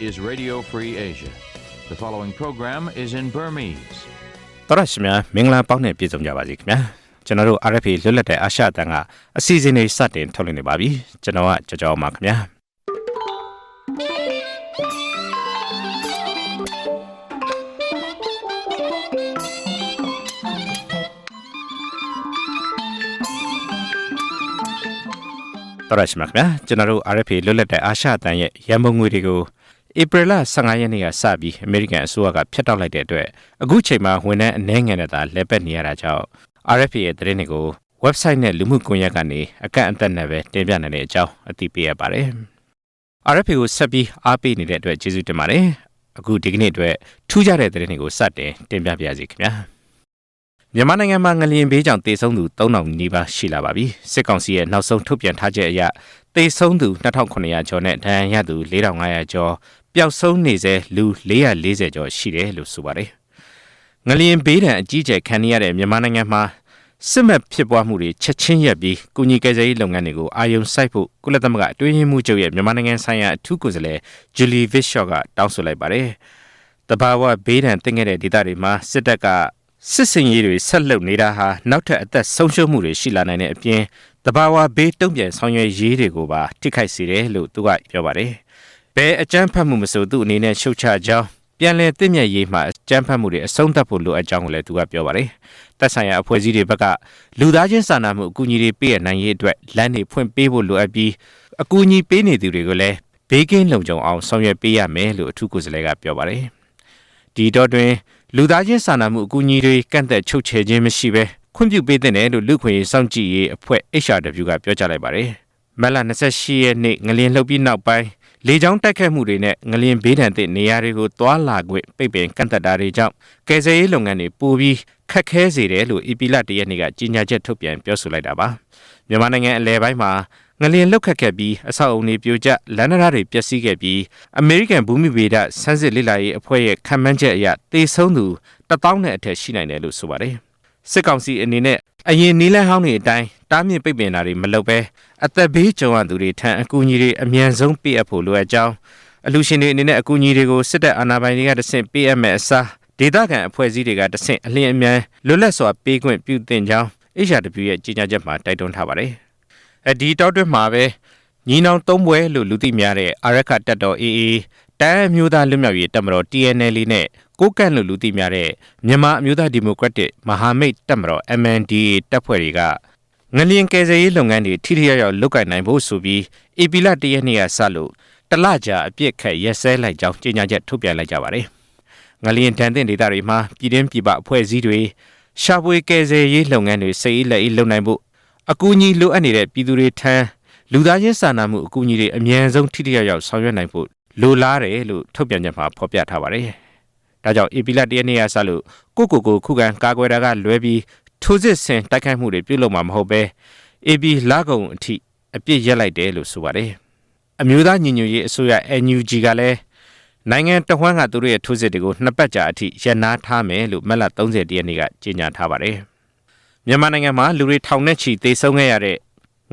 is Radio Free Asia. The following program is in Burmese. တော်ရရှိမြမင်္ဂလာပေါင်းနဲ့ပြည့်စုံကြပါစေခင်ဗျာကျွန်တော်တို့ RFA လွတ်လပ်တဲ့အာရှတန်ကအစီအစဉ်လေးစတင်ထုတ်လွှင့်နေပါပြီကျွန်တော်ကကြော်ကြော်ပါခင်ဗျာတော်ရရှိမြခင်ဗျာကျွန်တော်တို့ RFA လွတ်လပ်တဲ့အာရှတန်ရဲ့ရန်ပုံငွေတွေကို ဧပြီလ15ရက်နေ့ကစပြီးအမေရိကန်အစိုးရကဖျက်တောက်လိုက်တဲ့အတွက်အခုချိန်မှာဝန်ထမ်းအနှဲငယ်နဲ့သာလဲပတ်နေရတာကြောင့် RFA ရဲ့သတင်းတွေကို website နဲ့လူမှုကွန်ရက်ကနေအကန့်အသတ်နဲ့ပဲတင်ပြနိုင်တဲ့အကြောင်းအသိပေးရပါတယ်။ RFA ကိုဆက်ပြီးအားပေးနေတဲ့အတွက်ကျေးဇူးတင်ပါတယ်။အခုဒီကနေ့အတွက်ထူးခြားတဲ့သတင်းတွေကိုစတင်တင်ပြပါရစေခင်ဗျာ။မြန်မာနိုင်ငံမှာငလျင်ဘေးကြောင့်တေဆုံးသူ3000နီးပါးရှိလာပါပြီ။စစ်ကောင်စီရဲ့နောက်ဆုံးထုတ်ပြန်ထားချက်အရတေဆုံးသူ2900ကျော်နဲ့ဒဏ်ရာရသူ4500ကျော် ပျောက်ဆုံးနေစေလူ440ကျော်ရှိတယ်လို့ဆိုပါတယ်။ငလျင်ဘေးဒဏ်အကြီးအကျယ်ခံနေရတဲ့မြန်မာနိုင်ငံမှာစစ်မှတ်ဖြစ်ပွားမှုတွေချက်ချင်းရပ်ပြီးကုညီကယ်ဆယ်ရေးလုပ်ငန်းတွေကိုအာရုံစိုက်ဖို့ကုလသမဂ္ဂအတွင်းရေးမှူးချုပ်ရဲ့မြန်မာနိုင်ငံဆိုင်ရာအထူးကိုယ်စားလှယ်ဂျူလီဗစ်ရှော့ကတောင်းဆိုလိုက်ပါတယ်။တဘာဝဘေးဒဏ်တင်ခဲ့တဲ့ဒေသတွေမှာစစ်တပ်ကစစ်စင်ရေးတွေဆက်လုပ်နေတာဟာနောက်ထပ်အသက်ဆုံးရှုံးမှုတွေရှိလာနိုင်တဲ့အပြင်တဘာဝဘေးတုံ့ပြန်ဆောင်ရွက်ရေးတွေကိုပါထိခိုက်စေတယ်လို့သူကပြောပါတယ်။ ဘယ်အကြမ်းဖက်မှုမဆိုသူ့အနေနဲ့ရှုတ်ချကြောင်းပြန်လည်တည်မြဲရေးမှာအကြမ်းဖက်မှုတွေအဆုံးသတ်ဖို့လိုအပ်ကြောင်းကိုလည်းသူကပြောပါတယ်။သက်ဆိုင်ရာအဖွဲ့အစည်းတွေဘက်ကလူသားချင်းစာနာမှုအကူအညီတွေပေးရနိုင်ရေးအတွက်လမ်းတွေဖွင့်ပေးဖို့လိုအပ်ပြီးအကူအညီပေးနေသူတွေကိုလည်းဘေးကင်းလုံခြုံအောင်ဆောင်ရွက်ပေးရမယ်လို့အထူးကိုယ်စားလှယ်ကပြောပါတယ်။ဒီတော့တွင်လူသားချင်းစာနာမှုအကူအညီတွေကန့်သက်ချုပ်ချယ်ခြင်းမရှိဘဲခွင့်ပြုပေးတဲ့နယ်လို့လူခွင့်ရေးစောင့်ကြည့်ရေးအဖွဲ့ HRW ကပြောကြားလိုက်ပါတယ်။မက်လ28ရက်နေ့ငလျင်လှုပ်ပြီးနောက်ပိုင်း လေကြောင်းတိုက်ခတ်မှုတွေနဲ့ငလျင်ဘေးဒဏ်သင့်နေရာတွေကိုတွာလာခွင့်ပိတ်ပင်ကန့်သက်တာတွေကြောင့်ကယ်ဆယ်ရေးလုပ်ငန်းတွေပိုပြီးခက်ခဲစေတယ်လို့ EP လတရက်နေ့ကကြေညာချက်ထုတ်ပြန်ပြောဆိုလိုက်တာပါမြန်မာနိုင်ငံအလဲပိုင်းမှာငလျင်လှုပ်ခတ်ခဲ့ပြီးအဆောက်အုံတွေပြိုကျလမ်းနားတွေပျက်စီးခဲ့ပြီးအမေရိကန်ဘူမိဗေဒစမ်းစစ်လေ့လာရေးအဖွဲ့ရဲ့ခန့်မှန်းချက်အရတေဆုံးသူ1000နဲ့အထက်ရှိနိုင်တယ်လို့ဆိုပါတယ်စစ်ကောင်စီအနေနဲ့ အရင်နီလန်းဟောင်းတွေအတိုင်းတားမြစ်ပိတ်ပင်တာတွေမလုပ်ဘဲအသက်ဘေးကြုံရသူတွေထံအကူအညီတွေအမြန်ဆုံးပေးအပ်ဖို့လိုအပ်ကြောင်းအလူရှင်တွေအနေနဲ့အကူအညီတွေကိုစစ်တပ်အာဏာပိုင်တွေကတဆင့်ပေးအပ်မယ်အစားဒေသခံအဖွဲ့အစည်းတွေကတဆင့်အလျင်အမြန်လွတ်လပ်စွာပေးခွင့်ပြုသင့်ကြောင်း HRW ရဲ့ကြေညာချက်မှာတိုက်တွန်းထားပါတယ်။အဲဒီတောက်တွင်းမှာပဲညီနောင်သုံးပွဲလို့လူသိများတဲ့အာရခတက်တော် AA တန်းအမျိုးသားလွတ်မြောက်ရေးတပ်မတော် TNL နဲ့ ကိုကန့်လို့လူသိများတဲ့မြန်မာအမျိုးသားဒီမိုကရက်တစ်မဟာမိတ်တပ်မတော် MNDAA တပ်ဖွဲ့တွေကငလျင်ကယ်ဆယ်ရေးလုပ်ငန်းတွေထိထိရောက်ရောက်လုပ်ကိုင်နိုင်ဖို့ဆိုပြီးဧပြီလ၁ရက်နေ့ကစလို့တလကြာအပြစ်ခတ်ရက်စဲလိုက်ကြောင်းကြေညာချက်ထုတ်ပြန်လိုက်ကြပါတယ်။ငလျင်တန်တဲ့ဒေသတွေမှာပြည်တွင်းပြည်ပအဖွဲ့အစည်းတွေရှာဖွေကယ်ဆယ်ရေးလုပ်ငန်းတွေစိတ်လက်အေးလုပ်နိုင်ဖို့အကူအညီလိုအပ်နေတဲ့ပြည်သူတွေထံလူသားချင်းစာနာမှုအကူအညီတွေအမြန်ဆုံးထိထိရောက်ရောက်ဆောင်ရွက်နိုင်ဖို့လိုလားတယ်လို့ထုတ်ပြန်ချက်မှာဖော်ပြထားပါတယ်။ ဒါကြောင့်ဧပြီလ၁ရက်နေ့ကစလို့ကိုကိုကိုခုခံကာကွယ်တာကလွဲပြီးထိုးစစ်ဆင်တိုက်ခိုက်မှုတွေပြုလုပ်မှာမဟုတ်ပဲ AB လာကုံအထိအပြစ်ရက်လိုက်တယ်လို့ဆိုပါတယ်။အမျိုးသားညီညွတ်ရေးအစိုးရ NUG ကလည်းနိုင်ငံတဝန်းကသူတို့ရဲ့ထိုးစစ်တွေကိုနှစ်ပတ်ကြာအထိရန်နာထားမယ်လို့မက်လ30ရက်နေ့ကကြေညာထားပါတယ်။မြန်မာနိုင်ငံမှာလူတွေထောင်နဲ့ချီသေဆုံးခဲ့ရတဲ့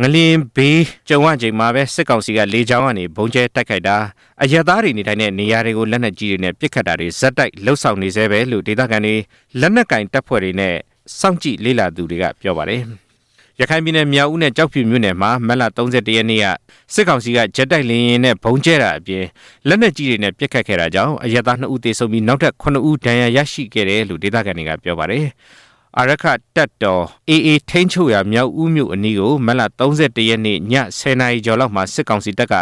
ငလင်းဘေးကြုံရချိန်မှာပဲစစ်ကောင်စီကလေကြောင်းကနေဘုံကျဲတိုက်ခိုက်တာအရသားတွေနေထိုင်တဲ့နေရာတွေကိုလက်နက်ကြီးတွေနဲ့ပစ်ခတ်တာတွေဇက်တိုက်လှုပ်ဆောင်နေသေးပဲလို့ဒေသခံတွေလက်နက်ကင်တပ်ဖွဲ့တွေနဲ့စောင့်ကြည့်လေ့လာသူတွေကပြောပါတယ်။ရခိုင်ပြည်နယ်မြောက်ဦးနဲ့ကြောက်ဖြူမြို့နယ်မှာမက်လ31ရက်နေ့ကစစ်ကောင်စီကဂျက်တိုက်လင်းရင်နဲ့ဘုံကျဲတာအပြင်လက်နက်ကြီးတွေနဲ့ပစ်ခတ်ခဲ့တာကြောင့်အရသား2ဦးသေဆုံးပြီးနောက်ထပ်9ဦးဒဏ်ရာရရှိခဲ့တယ်လို့ဒေသခံတွေကပြောပါတယ်။ အာရခတက်တော် AA ထိန်းချုပ်ရာမြောက်ဦးမြို့အနီးကိုမက်လ31ရက်နေ့ည10:00နာရီကျော်လောက်မှာစစ်ကောင်စီတပ်က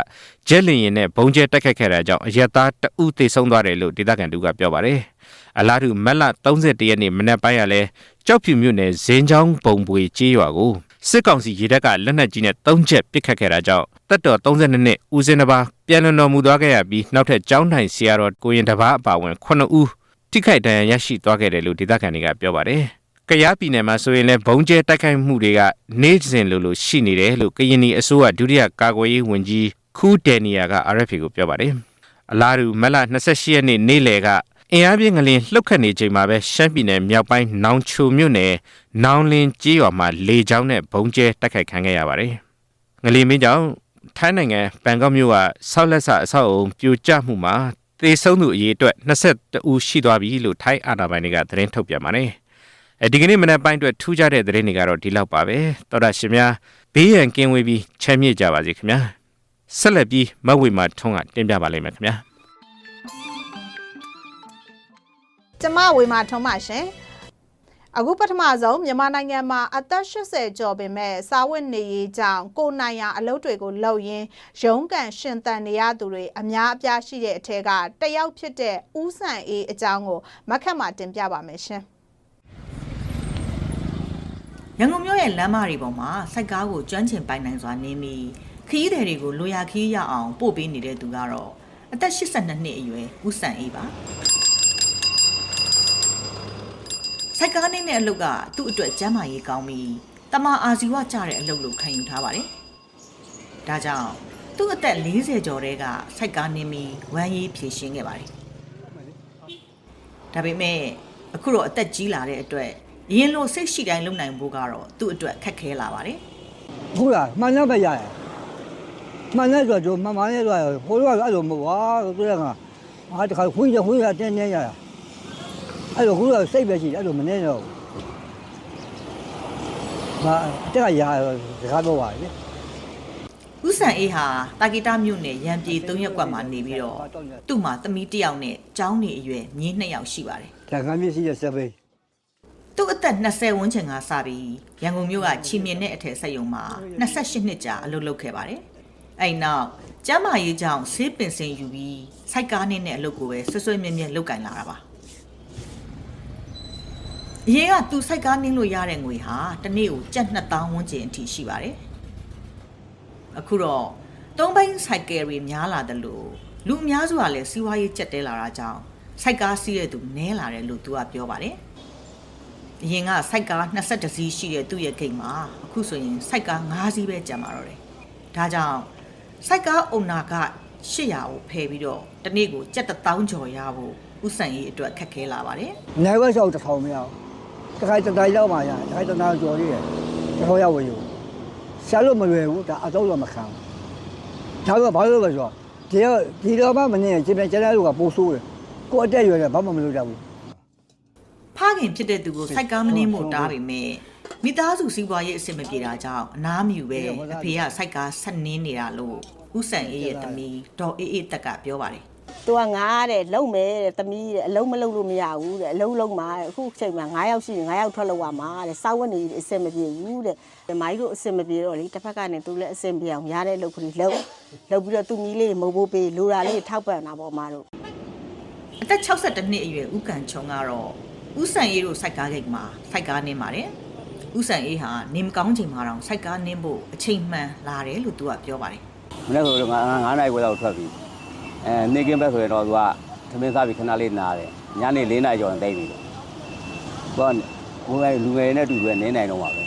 ဂျက်လင်ရင်နဲ့ဘုံကျဲတိုက်ခိုက်ခဲ့တာကြောင့်အရက်သားတဦးသေဆုံးသွားတယ်လို့ဒေသခံတို့ကပြောပါတယ်။အလားတူမက်လ31ရက်နေ့မနက်ပိုင်းကလည်းကြောက်ဖြူမြို့နယ်ဇင်းချောင်းပုံပွေကျေးရွာကိုစစ်ကောင်စီရေတပ်ကလက်နက်ကြီးနဲ့၃ချက်ပစ်ခတ်ခဲ့တာကြောင့်တပ်တော်32နှစ်ဦးစင်းတစ်ပါးပြန်လွန်တော်မူသွားခဲ့ရပြီးနောက်ထပ်ကျောင်းထိုင်ဆရာတော်ကိုရင်တစ်ပါးအပါအဝင်9ဦးထိခိုက်ဒဏ်ရာရရှိသွားခဲ့တယ်လို့ဒေသခံတွေကပြောပါတယ်။ ကရားပြည်နယ်မှာဆိုရင်လည်းဘုံကျဲတိုက်ခိုက်မှုတွေကနေ့စဉ်လိုလိုရှိနေတယ်လို့ကရင်နီအစိုးရဒုတိယကာကွယ်ရေးဝန်ကြီးခူးဒယ်နီယာက RFA ကိုပြောပါတယ်။အလားတူမက်လ28ရက်နေ့နေ့လယ်ကအင်အားပြင်းငလင်လှုပ်ခတ်နေချိန်မှာပဲရှမ်းပြည်နယ်မြောက်ပိုင်းနောင်ချိုမြို့နယ်နောင်လင်းကြေးရွာမှာလေကြောင်းနဲ့ဘုံကျဲတိုက်ခိုက်ခံခဲ့ရပါတယ်။ငလင်မင်းကြောင့်ထိုင်းနိုင်ငံဘန်ကောက်မြို့ကဆောက်လက်ဆအဆောက်အုံပြိုကျမှုမှာသေဆုံးသူအရေအတွက်22ဦးရှိသွားပြီလို့ထိုင်းအာဏာပိုင်တွေကသတင်းထုတ်ပြန်ပါတယ်။ အဲဒီကနေ့မနက်ပိုင်းအတွက်ထူးခြားတဲ့သတင်းတွေကတော့ဒီလောက်ပါပဲ။သောတာရှင်များဘေးရန်ကင်းဝေးပြီးချမ်းမြေ့ကြပါစေခင်ဗျာ။ဆက်လက်ပြီးမဝေမာထုံးကတင်ပြပါလိမ့်မယ်ခင်ဗျာ။ကျမဝေမာထုံးပါရှင်အခုပထမဆုံးမြန်မာနိုင်ငံမှာအသက်80ကျော်ပင်မဲ့စာဝတ်နေရေးကြောင့်ကိုယ်နိုင်ရာအလုပ်တွေကိုလုပ်ရင်းရုန်းကန်ရှင်သန်နေရသူတွေအများအပြားရှိတဲ့အထက်ကတယောက်ဖြစ်တဲ့ဦးဆန်အေးအကြောင်းကိုမခက်မှာတင်ပြပါမယ်ရှင် ရန်ကုန်မြို့ရဲ့လမ်းမတွေပေါ်မှာစိုက်ကားကိုကျွမ်းကျင်ပိုင်နိုင်စွာနေပြီးခရီးသည်တွေကိုလိုရာခရီးရအောင်ပို့ပေးနေတဲ့သူကတော့အသက်82နှစ်အရွယ်ဦးစံအေးပါစိုက်ကားနေတဲ့အလုပ်ကသူ့အတွက်ကျန်းမာရေးကောင်းပြီးတမအာဇီဝကျတဲ့အလုပ်လို့ခံယူထားပါတယ်။ဒါကြောင့်သူ့အသက်40ကျော်တဲကစိုက်ကားနေပြီးဝမ်းရေးဖြည့်ရှင်းခဲ့ပါတယ်။ဒါပေမဲ့အခုတော့အသက်ကြီးလာတဲ့အတွက် ရင်းလို့စိတ်ရှိတိုင်းလုပ်နိုင်ဖို့ကတော့သူ့အတွက်ခက်ခဲလာပါတယ်။ဟုတ်လားမှန်တော့ပဲရတယ်မှန်တယ်ဆိုတော့မှန်မှန်လေးဆိုတော့ဟိုတော့အဲ့လိုမဟုတ်ပါဘူးသူကငါအားတခါခွင်းရခွင်းရတင်းတင်းရတာအဲ့လိုခုတော့စိတ်ပဲရှိတယ်အဲ့လိုမနေတော့ဘူးငါတက်ကရာစကားတော့ပါလေဦးဆန်အေးဟာတာဂီတာမြို့နယ်ရန်ပြေ၃ရက်ကွက်မှာနေပြီးတော့သူ့မှာသမီးတစ်ယောက်နဲ့ကျောင်းနေအရွယ်မြေးနှစ်ယောက်ရှိပါတယ်တန်ခမ်းမျက်စိရဆက်ပဲ။ သူ့အသက်20ဝန်းကျင်ကစပြီးရန်ကုန်မြို့ကချီမြင့်တဲ့အထက်ဆက်ယုံမှာ28နှစ်ကြာအလုပ်လုပ်ခဲ့ပါတယ်။အဲ့နောက်ကျမ်းမာရေးကြောင့်ဆေးပင်စင်ယူပြီးစိုက်ကားနေတဲ့အလုပ်ကိုပဲဆွဆွဲမြဲမြဲလုပ်ကင်လာတာပါ။အရင်ကသူစိုက်ကားနင်းလို့ရတဲ့ငွေဟာတစ်နေ့ကိုကျပ်2000ဝန်းကျင်အထိရှိပါတယ်။အခုတော့သုံးဘိန်းစိုက်ကယ်တွေများလာတယ်လို့လူအများစုကလည်းစီးပွားရေးကျက်တဲလာတာကြောင့်စိုက်ကားစီးတဲ့သူနည်းလာတယ်လို့သူကပြောပါတယ်။ အရင်ကစိုက်ကား22စီးရှိတဲ့သူ့ရဲ့ဂိတ်မှာအခုဆိုရင်စိုက်ကား5စီးပဲကျန်ပါတော့တယ်။ဒါကြောင့်စိုက်ကားအုံနာက800ကိုဖယ်ပြီးတော့တစ်နေ့ကိုကျပ်1000ကျော်ရဖို့ဥဆန်ရေးအတွက်ခက်ခဲလာပါတယ်နိုင်ဝက်ဆောက်တစ်ထောင်မရဘူးတခါတခါရောက်မှရတခါတခါကြော်ရည်တစ်ထောင်ရောက်ဝင်ယူရှာလို့မလွယ်ဘူးဒါအတော့တော့မခံဘူးဒါကဘာလို့လဲဆိုတော့ဒီတော့ဒီတော့မှမနေကျင်ပြန်ကျန်တဲ့လူကပိုးဆိုးတယ်ကိုအတက်ရွယ်တယ်ဘာမှမလုပ်ကြဘူး။ဖ ခင်ဖြစ်တဲ့သူကိုစိုက်ကားမနှင်းမို့တားပေမဲ့မိသားစုစီးပွားရေးအဆင်မပြေတာကြောင့်အနားမယူပဲအဖေကစိုက်ကားဆက်နင်းနေတာလို့ဥဆန်အေးရဲ့သမီးဒေါ်အေးအေးတက်ကပြောပါတယ်သူကငားတဲ့လုံမယ်တဲ့သမီးတဲ့အလုံးမလုံးလို့မရဘူးတဲ့အလုံးလုံးမှာတဲ့အခုချိန်မှာ9ယောက်ရှိရင်9ယောက်ထွက်လောက်ရမှာတဲ့စောက်ဝတ်နေအစင်မပြေဘူးတဲ့ဒီမိုင်းတို့အစင်မပြေတော့လေတစ်ဖက်ကနေသူလည်းအစင်ပြေအောင်ရတဲ့လုပ်ကလေးလုံလုံပြီးတော့သူ့မီးလေးမုတ်ဖို့ပေးလိုတာလေးထောက်ပံ့တာပေါ့မတို့။အသက်62နှစ်အရွယ်ဥကန်ချုံကတော့ ဥဆန်အေးတို့စိုက်ကားဂိတ်မှာစိုက်ကားနင်းပါတယ်။ဥဆန်အေးဟာနေမကောင်းချိန်မှာတော့စိုက်ကားနင်းဖို့အချိန်မှန်လာတယ်လို့သူကပြောပါတယ်မနေ့ဆိုတော့ငါ9နာရီခွဲလောက်ထွက်ပြီအဲနေကင်းဘက်ဆိုရင်တော့သူကသမင်းစားပြီးခဏလေးနားတယ်ညနေ4နာရီကျော်ရင်တိတ်ပြီတော့သူကဘုံငယ်လူငယ်နဲ့အတူတူပဲနင်းနိုင်တော့မှာပဲ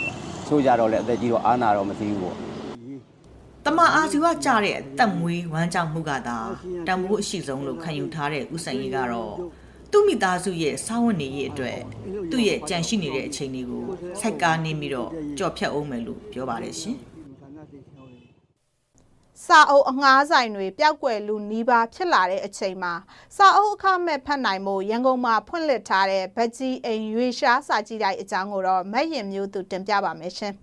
ချိုးကြတော့လေအသက်ကြီးတော့အားနာတော့မသိဘူးပေါ့။တမအာဇီဝကြတဲ့အသက်မွေးဝမ်းကြောင်းမှုကသာတန်ဖိုးအရှိဆုံးလို့ခံယူထားတဲ့ဥဆန်အေးကတော့ သူ့မိသားစုရဲ့စားဝတ်နေရေးအတွက်သူ့ရဲ့ကြံရှိနေတဲ့အချိန်လေးကိုစိုက်ကားနင်းပြီးတော့ကြော်ဖြတ်အောင်မယ်လို့ပြောပါတယ်ရှင်။စာအုပ်အငှားဆိုင်တွေပျောက်ကွယ်လူနီးပါးဖြစ်လာတဲ့အချိန်မှာစာအုပ်အခမဲ့ဖတ်နိုင်မှုရန်ကုန်မှာဖွင့်လှစ်ထားတဲ့ဗကြီးအိမ်ရွေရှားစာကြည့်တိုက်အကြောင်းကိုတော့မက်ရင်မျိုးသူတင်ပြပါမယ်ရှင်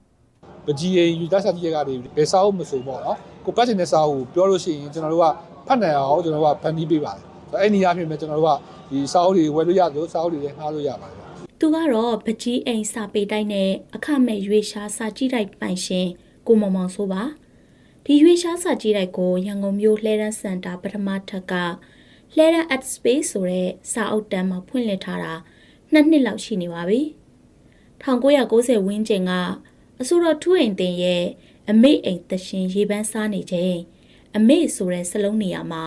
ပကြီးရင်ယူသားစာကြီးရကနေဘယ်စာအုပ်မဆိုပေါ့နော်ကိုပတ်ချင်တဲ့စာအုပ်ကိုပြောလို့ရှိရင်ကျွန်တော်တို့ကဖတ်နိုင်အောင်ကျွန်တော်တို့ကဖန်တီးပေးပါတယ်ဆိုတော့ အဲ့ဒီအပြင်မှာကျွန်တော်တို့ကဒီစာအုပ်တွေဝယ်လို့ရသလိုစာအုပ်တွေလည်းငှားလို့ရပါတယ်သူကတော့ပကြီးအိမ်စာပေတိုက်နဲ့အခမဲ့ရွေရှားစာကြည့်တိုက်ပိုင်ရှင်ကိုမောင်မောင်ဆိုပါဒီရွေရှားစာကြည့်တိုက်ကိုရန်ကုန်မြို့လှဲရန်စင်တာပထမထပ်ကလှဲရန် at space ဆိုတဲ့စာအုပ်တန်းမှာဖွင့်လှစ်ထားတာနှစ်နှစ်လောက်ရှိနေပါပြီ1990ဝန်းကျင်ကအဆိုတော်ထူးအိမ်တင်ရဲ့အမေအိမ်တရှင်ရေပန်းစားနေချိန်အမေဆိုတဲ့စလုံးနေရာမှာ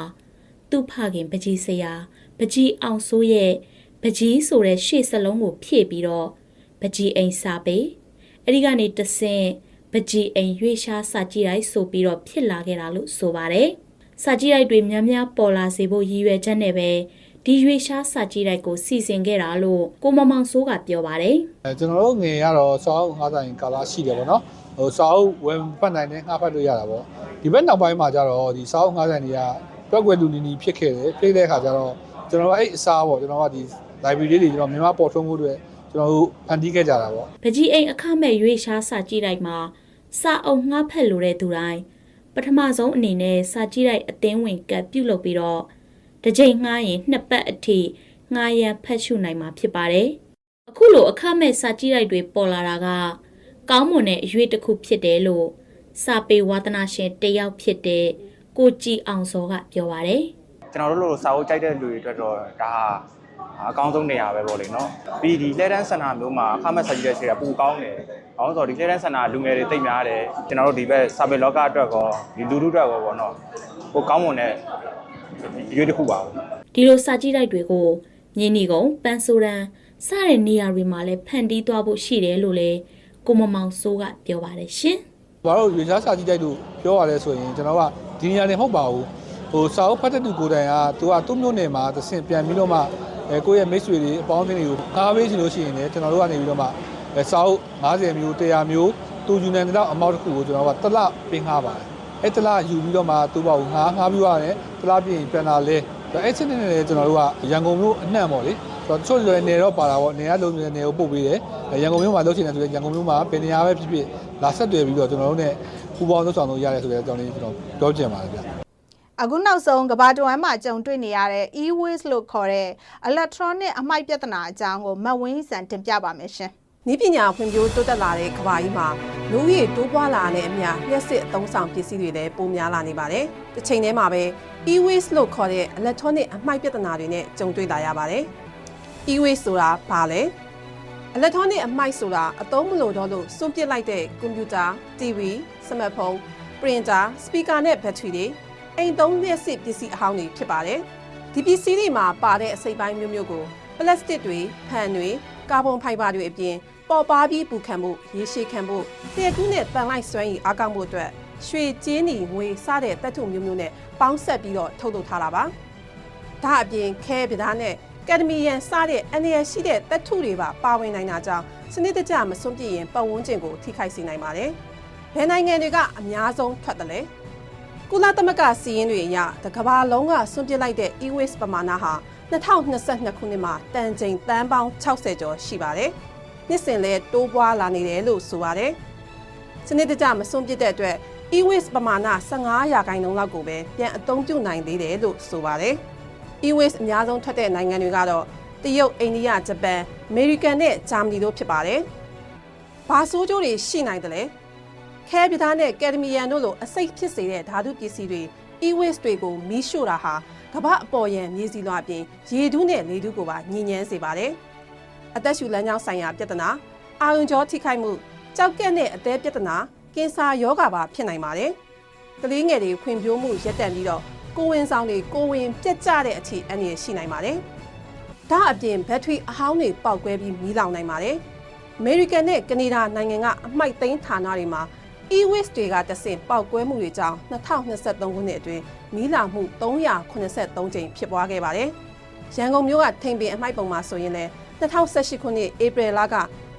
သူ့ဖခင်ပကြီးဆရာပကြီးအောင်စိုးရဲ့ပကြီးဆိုတဲ့ရှေ့စလုံးကိုဖြည့်ပြီးတော့ပကြီးအိမ်စာပေအဲ့ဒီကနေတဆင့်ပကြီးအိမ်ရွေးရှားစာကြည့်လိုက်ဆိုပြီးတော့ဖြစ်လာခဲ့တာလို့ဆိုပါတယ်စာကြည့်လိုက်တွေများများပေါ်လာစေဖို့ရည်ရွယ်ချက်နဲ့ပဲဒီရွေရှားစာကြည့်တိုက်ကိုစီစဉ်ခဲ့တာလို့ကိုမမောင်စိုးကပြောပါတယ်အဲကျွန်တော်တို့ငယ်ရတော့စာအုပ်ငါးဆိုင်ကာလာရှိတယ်ပေါ့နော်ဟိုစာအုပ်ဝယ်ဖတ်နိုင်တယ်ငှားဖတ်လို့ရတာပေါ့ဒီဘက်နောက်ပိုင်းမှာကျတော့ဒီစာအုပ်ငါးဆိုင်တွေက တွက်ွယ်လူနီနီဖြစ်ခဲ့တယ်ဖြစ်တဲ့အခါကျတော့ကျွန်တော်ကအဲ့အစားပေါ့ကျွန်တော်ကဒီ library တွေကျွန်တော်မြန်မာပေါ်ထုံးဖို့အတွက်ကျွန်တော်တို့ဖန်တီးခဲ့ကြတာပေါ့။ပကြီးအိမ်အခမဲ့ရွေရှားစာကြည့်တိုက်မှာစာအုပ်ငှားဖက်လိုတဲ့သူတိုင်းပထမဆုံးအနေနဲ့စာကြည့်တိုက်အသင်းဝင်ကတ်ပြုတ်လုပ်ပြီးတော့တစ်ချိန်ငှားရင်နှစ်ပတ်အထိငှားရန်ဖတ်ရှုနိုင်မှာဖြစ်ပါတယ်။အခုလိုအခမဲ့စာကြည့်တိုက်တွေပေါ်လာတာကကောင်းမွန်တဲ့အရွေးတစ်ခုဖြစ်တယ်လို့စာပေဝါသနာရှင်တယောက်ဖြစ်တဲ့ ကိုကြည်အောင်စောကပြောပါတယ်။ကျွန်တော်တို့လိုစာအုပ်ကြိုက်တဲ့လူတွေအတွက်တော့ဒါဟာအကောင်းဆုံးနေရာပဲပေါ့လေနော်ပြီးဒီလက်တန်းစင်တာမျိုးမှာအခမဲ့ဆက်ကြည့်တဲ့ခြေကပူကောင်းတယ်။အောင်ဆိုတော့ဒီလက်တန်းစင်တာလူငယ်တွေတိတ်များတယ်ကျွန်တော်တို့ဒီဘက်စာပေလောကအတွက်ကောဒီလူလူအတွက်ကောပေါ့နော်ဟိုကောင်းမွန်တဲ့ရွေးတစ်ခုပါဘူးဒီလိုစာကြည့်တိုက်တွေကိုမြင်းနီကုံပန်းဆိုရန်စတဲ့နေရာတွေမှာလည်းဖန်တီးသွားဖို့ရှိတယ်လို့လည်းကိုမမောင်စိုးကပြောပါတယ်ရှင် ဘာလို့ရွေချားစာကြည့်တိုက်လို့ပြောရလဲဆိုရင်ကျွန်တော်ကဒီနေရာနေမဟုတ်ပါဘူးဟိုစာအုပ်ဖတ်တဲ့သူကိုယ်တိုင်ကသူကသူ့မျိုးနယ်မှာသင်ပြန်ပြီးတော့မှအဲကိုယ့်ရဲ့မိတ်ဆွေတွေအပေါင်းအသင်းတွေကိုကားပေးချင်လို့ရှိရင်လည်းကျွန်တော်တို့ကနေပြီးတော့မှအဲစာအုပ်90မျိုး100မျိုးတူယူနိုင်တဲ့အမောက်တစ်ခုကိုကျွန်တော်ကတစ်လပေးငှားပါတယ်အဲတစ်လယူပြီးတော့မှသူ့ဘာကိုငှားငှားပြီးရတယ်တစ်လပြင်ပြန်လာလဲအဲစနစ်နဲ့လည်းကျွန်တော်တို့ကရန်ကုန်မြို့အနှံ့ပေါ့လေ ဆိုတော့တချို့တွေနေတော့ပါတာပေါ့နေရလုံးနေနေကိုပို့ပေးတယ်ရန်ကုန်မြို့မှာလုပ်ချင်တယ်ဆိုရင်ရန်ကုန်မြို့မှာဘယ်နေရာပဲဖြစ်ဖြစ်လာဆက်တွေ့ပြီးတော့ကျွန်တော်တို့ ਨੇ ပူပေါင်းလုပ်ဆောင်လို့ရတယ်ဆိုတဲ့အကြောင်းလေးကျွန်တော်ပြောချင်ပါတယ်ဗျအခုနောက်ဆုံးကဘာတဝမ်းမှာကြုံတွေ့နေရတဲ့ e-waste လို့ခေါ်တဲ့ electronic အမှိုက်ပြဿနာအကြောင်းကိုမတ်ဝင်းစံတင်ပြပါမယ်ရှင်။နီးပညာဖွံ့ဖြိုးတိုးတက်လာတဲ့ကမ္ဘာကြီးမှာလူဦးရေတိုးပွားလာတဲ့အမျှလျှက်စစ်အသုံးဆောင်ပစ္စည်းတွေလည်းပိုများလာနေပါတယ်။တစ်ချိန်တည်းမှာပဲ e-waste လို့ခေါ်တဲ့ electronic အမှိုက်ပြဿနာတွေနဲ့ကြုံတွေ့လာရပါတယ်။ e-waste ဆိုတာဘာလဲ။ electronic အမှိုက်ဆိုတာအသုံးမလို့တော့လို့စွန့်ပစ်လိုက်တဲ့ကွန်ပျူတာ TV စမတ်ဖုန်း printer speaker နဲ့ battery တွေအိမ်သုံးလျှက်စစ်ပစ္စည်းအဟောင်းတွေဖြစ်ပါတယ်။ဒီပစ္စည်းတွေမှာပါတဲ့အစိတ်ပိုင်းမျိုးမျိုးကိုပလတ်စတစ်တွေဖန်တွေကာဗွန်ဖိုင်ဘာတွေအပြင်ပေါ်ပါပြီးပူခံမှုရေရှည်ခံမှုတည့်ကူးနဲ့တန်လိုက်စွမ်းရည်အားကောင်းမှုအတွက်ရွှေကျင်းနီငွေစတဲ့တပ်ထုမျိုးမျိုးနဲ့ပေါင်းဆက်ပြီးတော့ထုတ်လုပ်ထားတာပါဒါအပြင်ခဲပဒါနဲ့ ကက်ဒမီယန်စတဲ့အန်ရရှိတဲ့တပ်ထုတွေပါပါဝင်နိုင်တာကြောင့်စနစ်တကျမစွန့်ပြစ်ရင်ပတ်ဝန်းကျင်ကိုထိခိုက်စေနိုင်ပါတယ်ဘယ်နိုင်ငံတွေကအများဆုံးထွက်တယ်လဲကုလသမဂ္ဂစီးရင်တွေအရတကဘာလုံးကစွန့်ပစ်လိုက်တဲ့ e-waste ပမာဏဟာ2022ခုနှစ်မှာတန်ချိန်တန်းပေါင်း60ကျော်ရှိပါတယ်။နှစ်စဉ်လဲတိုးပွားလာနေတယ်လို့ဆိုပါတယ်။စနစ်တကျမစွန့်ပစ်တဲ့အတွက် e-waste ပမာဏ15ရာခိုင်နှုန်းလောက်ကိုပဲပြန်အသုံးပြုနိုင်သေးတယ်လို့ဆိုပါတယ်။ e-waste အများဆုံးထွက်တဲ့နိုင်ငံတွေကတော့တရုတ်၊အိန္ဒိယ၊ဂျပန်၊အမေရိကန်နဲ့ဂျာမနီတို့ဖြစ်ပါတယ်။ဘာဆိုးကျိုးတွေရှိနိုင်တယ်လဲ။ခဲပြသားနဲ့ကယ်ဒမီယန်တို့လိုအစိတ်ဖြစ်စေတဲ့ဓာတုပစ္စည်းတွေ e-waste တွေကိုမီးရှို့တာဟာကမ္ဘာအပေါ်ယံမြေစီလွှာအပြင်ရေဒူးနဲ့လေဒူးကိုပါညှဉ်းညမ်းစေပါတယ်။အသက်ရှူလမ်းကြောင်းဆိုင်ရာပြဿနာအာရုံကြောထိခိုက်မှုကြောက်ကက်နဲ့အသေးပြဿနာကင်ဆာရောဂါပါဖြစ်နိုင်ပါတယ်။ကလေးငယ်တွေဖွံ့ဖြိုးမှုရပ်တန့်ပြီးတော့ ကိုယ်ဝင်ဆောင်တွေကိုယ်ဝင်ပြက်ကျတဲ့အထိအန္တရာယ်ရှိနိုင်ပါတယ်။ဒါအပြင်ဘက်ထရီအဟောင်းတွေပေါက်ကွဲပြီးမီးလောင်နိုင်ပါတယ်။အမေရိကန်နဲ့ကနေဒါနိုင်ငံကအမှိုက်သိမ်းဌာနတွေမှာ e-waste တွေကတဆင့်ပောက်ကွဲမှုတွေကြောင့်2023ခုနှစ်အတွင်းမီးလောင်မှု383ကြိမ်ဖြစ်ပွားခဲ့ပါတယ်။ရန်ကုန်မြို့ကထိန်ပင်အမှိုက်ပုံမှာဆိုရင်လည်း2018ခုနှစ်ဧပြီလက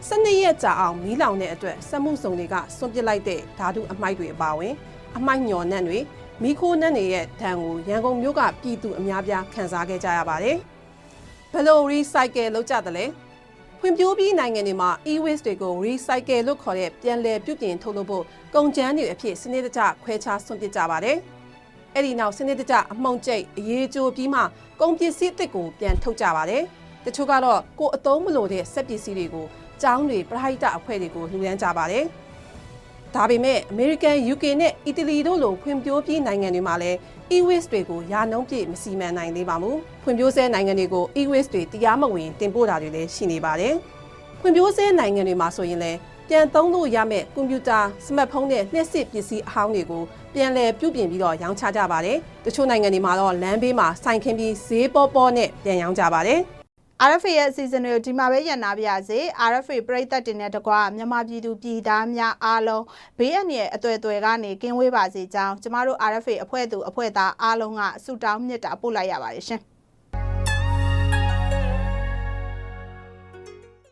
12ရက်ကြာအောင်မီးလောင်တဲ့အတွက်စက်မှုစုံတွေကစွန့်ပစ်လိုက်တဲ့ဓာတုအမှိုက်တွေအပါအဝင်အမှိုက်ညော်နှံ့တွေ မိခိုးနှံ့တွေရဲ့ဒဏ်ကိုရန်ကုန်မြို့ကပြည်သူအများပြားခံစားခဲ့ကြရပါတယ်။ဘယ်လို recycle လုပ်ကြသလဲ။ဖွံ့ဖြိုးပြီးနိုင်ငံတွေမှာ e-waste တွေကို recycle လို့ခေါ်တဲ့ပြန်လည်ပြုပြင်ထုတ်လုပ်ဖို့ကုန်ကျန်းတွေအဖြစ်စနစ်တကျခွဲခြားစွန့်ပစ်ကြပါတယ်။အဲ့ဒီနောက်စနစ်တကျအမှုန့်ကျိတ်အရေးကြိုးပြီးမှကုန်ပစ္စည်းအစ်စ်ကိုပြန်ထုတ်ကြပါတယ်။တချို့ကတော့ကိုယ်အသုံးမလိုတဲ့စက်ပစ္စည်းတွေကိုကျောင်းတွေပရဟိတအဖွဲ့တွေကိုလှူဒန်းကြပါတယ်။ ဒါပေမဲ့ American, UK နဲ့ Italy တို့လိုဖွံ့ဖြိုးပြီးနိုင်ငံတွေမှာလည်း e-waste တွေကိုယာနှုံးပြည့်မစီမံနိုင်သေးပါဘူး။ဖွံ့ဖြိုးဆဲနိုင်ငံတွေကို e-waste တွေတရားမဝင်တင်ပို့တာတွေလည်းရှိနေပါတယ်။ဖွံ့ဖြိုးဆဲနိုင်ငံတွေမှာဆိုရင်လည်းပြန်သုံးလို့ရမယ့်ကွန်ပျူတာစမတ်ဖုန်းနဲ့နှက်စစ်ပစ္စည်းအဟောင်းတွေကိုပြန်လည်ပြုပြင်ပြီးတော့ရောင်းချကြပါတယ်။တချို့နိုင်ငံတွေမှာတော့လမ်းဘေးမှာစိုင်ခင်းပြီးဈေးပေါပေါနဲ့ပြန်ရောင်းကြပါတယ်။ RFA ရဲ့အစီအစဉ်တွေကိုဒီမှာပဲရန်နာပြရစေ RFA ပရိသတ်တင်တဲ့တကွာမြန်မာပြည်သူပြည်သားများအားလုံးဘေးအန္တရာယ်အသွယ်အသွယ်ကနေကင်းဝေးပါစေကြောင်းကျမတို့ RFA အဖွဲ့သူအဖွဲ့သားအားလုံးကဆုတောင်းမေတ္တာပို့လိုက်ရပါတယ်ရှင်။